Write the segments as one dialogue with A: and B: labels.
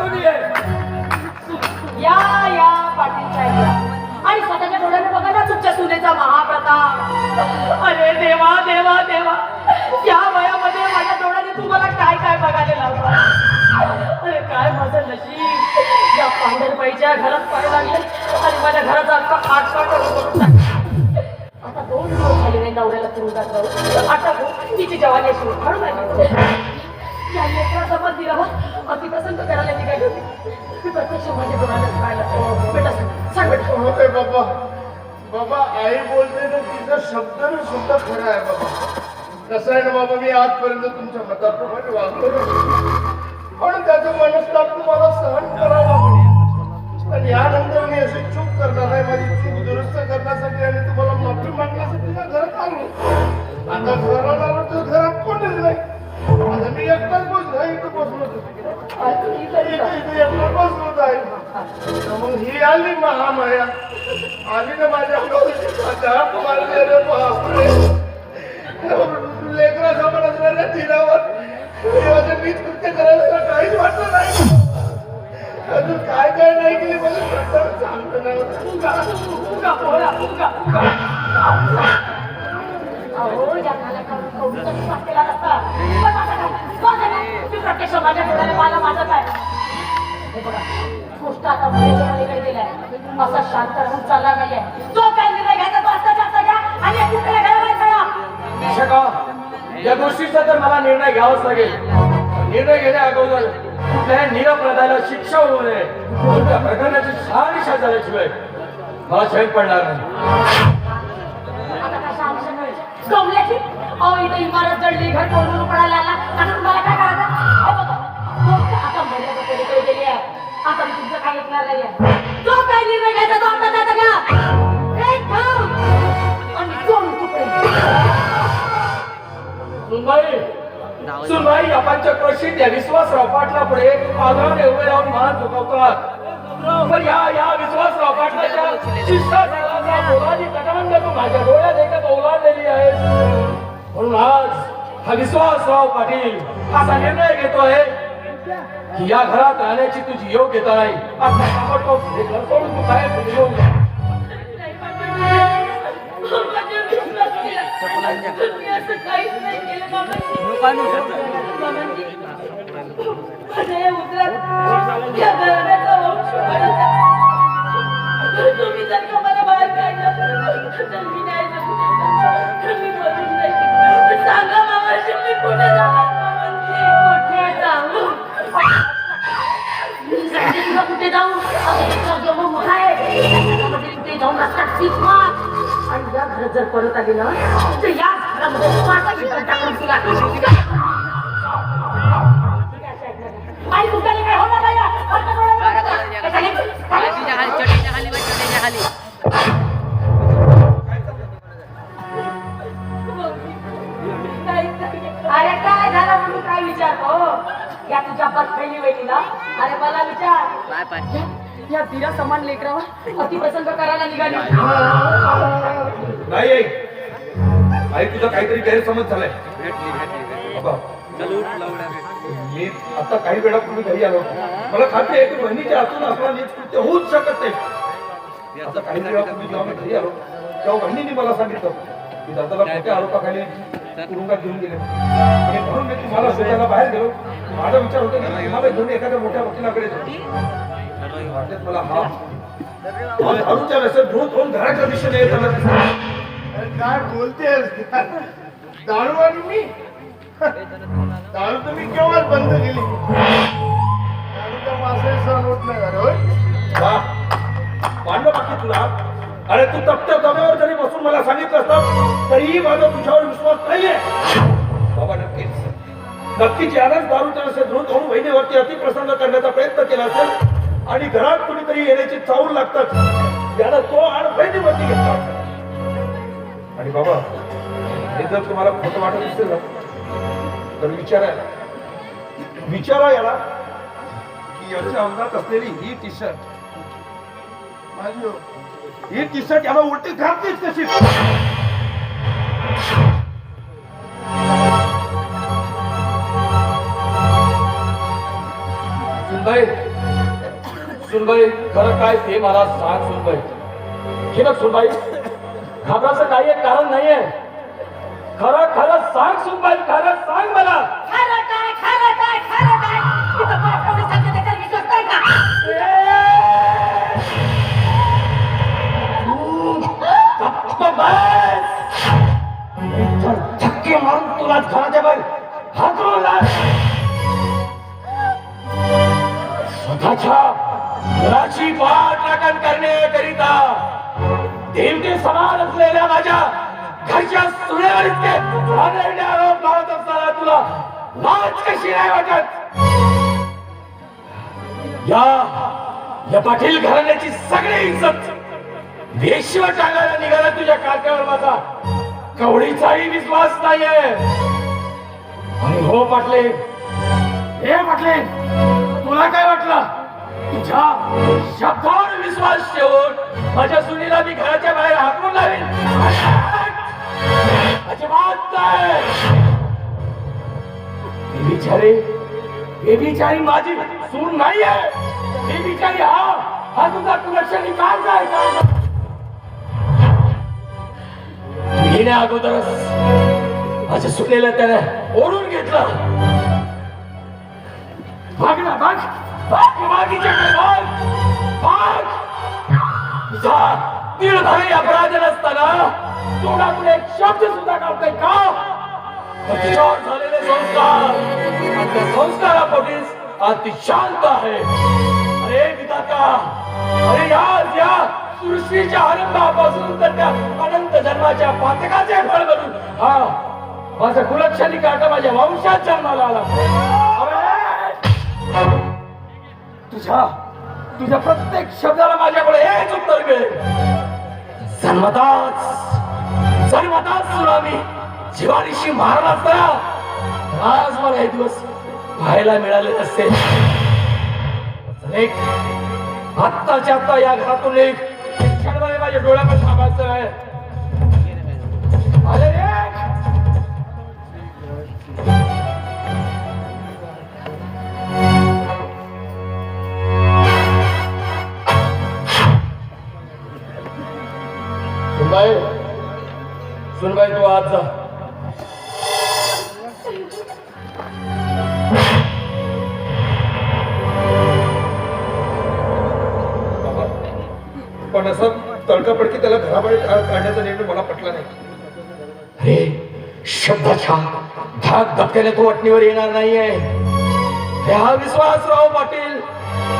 A: नातवली आहे
B: या या पाटील साहेब या. आणि स्वतःच्या डोळ्याने बघा ना तुमच्या सुनेचा महाप्रताप. अरे देवा देवा देवा. या वयामध्ये माझ्या डोळ्याने तुम्हाला काय काय बघायला लावलं? अरे काय माझं नशीब. या पांढरबाईच्या घरात पाय लागले आणि माझ्या घराचा अख्खा आटका करून आता दोन दिवस झाले नाही नवऱ्याला तुरुंगात आता बघ, तिची जवानी अशी. उखाडून आली या लेकराचा पण दिला अतिप्रसंग करायला होती. मी प्रत्यक्ष माझ्या डोळ्याला पाहिलं बेटा सांग. सांग बेटा.
C: होते बाबा. बाबा आई बोलते ना तिचा शब्द ना सुद्धा खरा आहे बाबा. कसं आहे ना बाबा मी आजपर्यंत तुमच्या मताप्रमाणे वागलो नाही. पण त्याचं मनस्ताप तुम्हाला सहन करावं लागलं पण यानंतर मी अशी चूक करणार आहे माझी चूक दुरुस्त करण्यासाठी आणि तुम्हाला माफी मागण्यासाठी ना घरात आलो आम्ही माझ्या लेकरा समोर असणाऱ्या तिरावर मी कृत्य करायला काहीच वाटलं नाही. अजून काय काय नाही केली मला सांगतो नाही
B: प्रत्यक्ष माझ्या डोळ्याने मला माझं काय? गोष्ट आता पुढे पलीकडे गेलाय. असा शांत राहून चालला नाहीये. जो काय निर्णय घ्यायचा तो आत्ताच्या आत्ता घ्या आणि या.
A: शका या गोष्टीचा तर मला निर्णय घ्यावाच लागेल. निर्णय घेण्या अगोदर कुठल्याही निरपराधाला शिक्षा होऊ नये. म्हणून त्या प्रकरणाची शहानिशा झाल्याशिवाय मला चैन पडणार नाही.
B: कमल्याची अहो इथं इमारत जडली घर कोंडून पडायला आता तुम्हाला काय करायचं? आता मी तुमचं काही ऐकणार नाहीये. जो काय निर्णय घ्यायचा तो आता त्याचा घ्या. एक ठाम आणि दोन तुकडे
A: सुनबाई सुनबाई या पंचक्रोशीत या विश्वासराव पाटला पुढे आग्रहाने उभे राहून मान झुकवतात पण या या विश्वासराव पाटलाच्या शिष्टाचाराचा मोलाची कटांग तू माझ्या डोळ्यात एकच ओलांडलेली आहे. म्हणून आज हा विश्वासराव पाटील असा निर्णय घेतोय. की या घरात राहण्याची तुझी योग्यता नाही. आता
B: पीक मार आणि या घरात जर परत आली ना तर या घरामध्ये माझा विचार टाकून तुला आई तुझ्याने काय होणार नाही ना? काय झालं म्हणून काय या तुझ्या अरे मला विचार. या- दिरा समान लेकरावर अतिप्रसंग करायला निघाली.
A: नाही आई. आई तुझा काहीतरी गैरसमज झालाय. मी आता काही वेळापूर्वी घरी आलो मला खात्री आहे की बहिणीच्या हातून आपला नीच कृत्य होऊच शकत नाही. आता काही वेळापूर्वी जेव्हा मी घरी आलो तेव्हा बहिणीने मला सांगितलं की दादाला मोठ्या आरोपाखाली तुरुंगात घेऊन गेले? आणि म्हणून मी तुम्हाला शोधायला बाहेर गेलो. माझा विचार होता की तुम्हाला घेऊन एखाद्या मोठ्या वकिलाकडे वाटेत मला हा हा वेळेस व्यसन होऊन घराच्या दिशेने येताना
C: अरे काय बोलते दारू आणि मी दारू तुम्ही केव्हा बंद केली दारूचा मासे सण होत नाही झालं होय
A: बाकी तुला अरे तू तप्त दम्यावर जरी बसून मला सांगितलं असतं तरीही माझा तुझ्यावर विश्वास नाहीये बाबा नक्कीच. नक्कीच यानंच दारूच्या नशेत धृत होऊन बहिणीवरती अतिप्रसंग करण्याचा प्रयत्न केला असेल. आणि घरात कुणीतरी येण्याची चावून लागतात. याला तो आड बहिणीवरती घेतला आणि बाबा हे जर तुम्हाला खोटं वाटत असेल ना तर विचारा विचारा याला की याच्या अंगात असलेली ही टी शर्ट
C: हो.
A: ही. टी शर्ट याला उलटी घातलीच कशी? सुनबाई खरं काय ते मला सांग सुनबाई. हे बघ सुनबाई घाबराचं काही एक कारण नाहीये. खरं खरं सांग सुनबाई खरं सांग मला. घराची पाठराखण करण्याकरिता देवते समान असलेल्या माझ्या घरच्या सुनेवर इतके आरोप लावत असताना तुला लाज कशी नाही वाटत? या या पाटील घराण्याची सगळी इज्जत वेशीवर टाकायला निघाला तुझ्या काट्यावर माझा. कवडीचाही विश्वास नाहीये. आणि हो पाटले हे पाटले तुला काय वाटलं? तुझ्या शब्दावर विश्वास ठेवून माझ्या सुनीला मी घराच्या बाहेर हाकून लावेन. अजिबात नाही. बिचारे हे बिचारी माझी सून आहे हे बिचारी हा हा तुझा कुलक्षणी काय काय काय येण्या अगोदरच माझ्या सुनेला त्याने ओढून घेतलं. ना भाग भाग मागीच्याकडे भाग भाग. तुझा निर्भय अपराध नसताना तोंडातून एक शब्द सुद्धा काढतोय का? तिच्यावर झालेले संस्कार. आणि त्या संस्कारापोटीच आज शांत आहे. अरे विधाता अरे या या सृष्टीच्या आनंदापासून तर त्या अनंत जन्माच्या पातकाचे फळ बनून. हा माझा कुलक्षणी काका माझ्या वंशात जन्माला आला. तुझ्या तुझ्या प्रत्येक शब्दाला माझ्याकडे हेच उत्तर मिळेल. जन्मताच जन्मताच तुला मी जिवारीशी मारला असता आज मला हे दिवस पाहायला मिळाले नसते. आत्ताच्या आत्ता या घरातून एक माझ्या डोळ्यामध्ये थांबायचं आहे. सुनबाई तू आज जा.
D: पण असं तडकाफडकी त्याला घराबाहेर काढण्याचा निर्णय मला पटला नाही.
A: अरे शब्दाच्या धाक धक्क्याने तो वटणीवर येणार नाहीये. हे हा विश्वासराव पाटील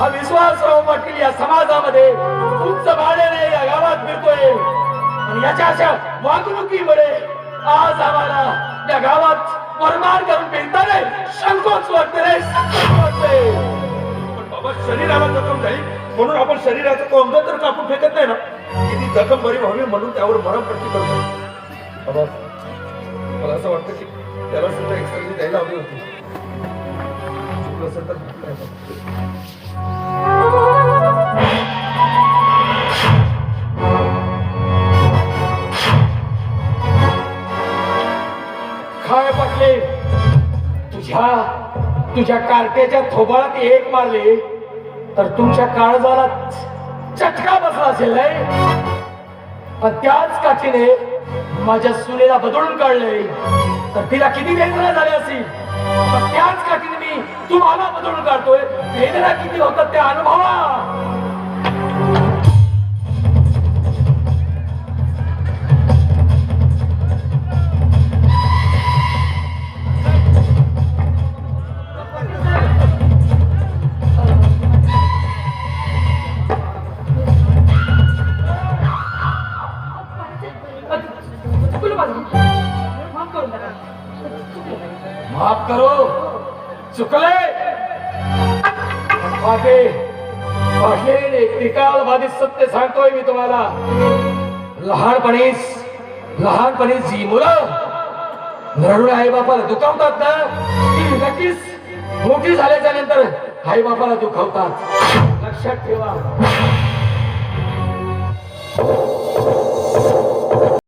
A: हा विश्वासराव पाटील या समाजामध्ये उंच भाड्याने या गावात फिरतोय आणि याच्या अशा वागणुकीमुळे आज आम्हाला या गावात परमार करून फिरताना संकोच वाटते रे वाटते
D: पण बाबा शरीराला जखम झाली. म्हणून आपण शरीराचं तो तर कापून फेकत नाही ना. किती जखम बरी व्हावी म्हणून त्यावर मरमपट्टी करतो बाबा मला असं वाटतं की त्याला सुद्धा एक द्यायला हवी होती. चुकलं असेल तर
A: मारले. तुझ्या तुझ्या कार्ट्याच्या थोबाळात एक मारले. तर तुमच्या काळजाला चटका बसला असेल नाही? पण त्याच काठीने माझ्या सुनेला बदलून काढले. तर तिला किती वेदना झाल्या असतील पण त्याच काठीने मी तुम्हाला बदलून काढतोय. वेदना किती होतात त्या अनुभव सांगतोय मी तुम्हाला. लहानपणीच लहानपणी जी मुलं रडून आई बापाला दुखावतात ना ती नक्कीच मोठी झाल्याच्यानंतर आई बापाला दुखावतात. लक्षात ठेवा.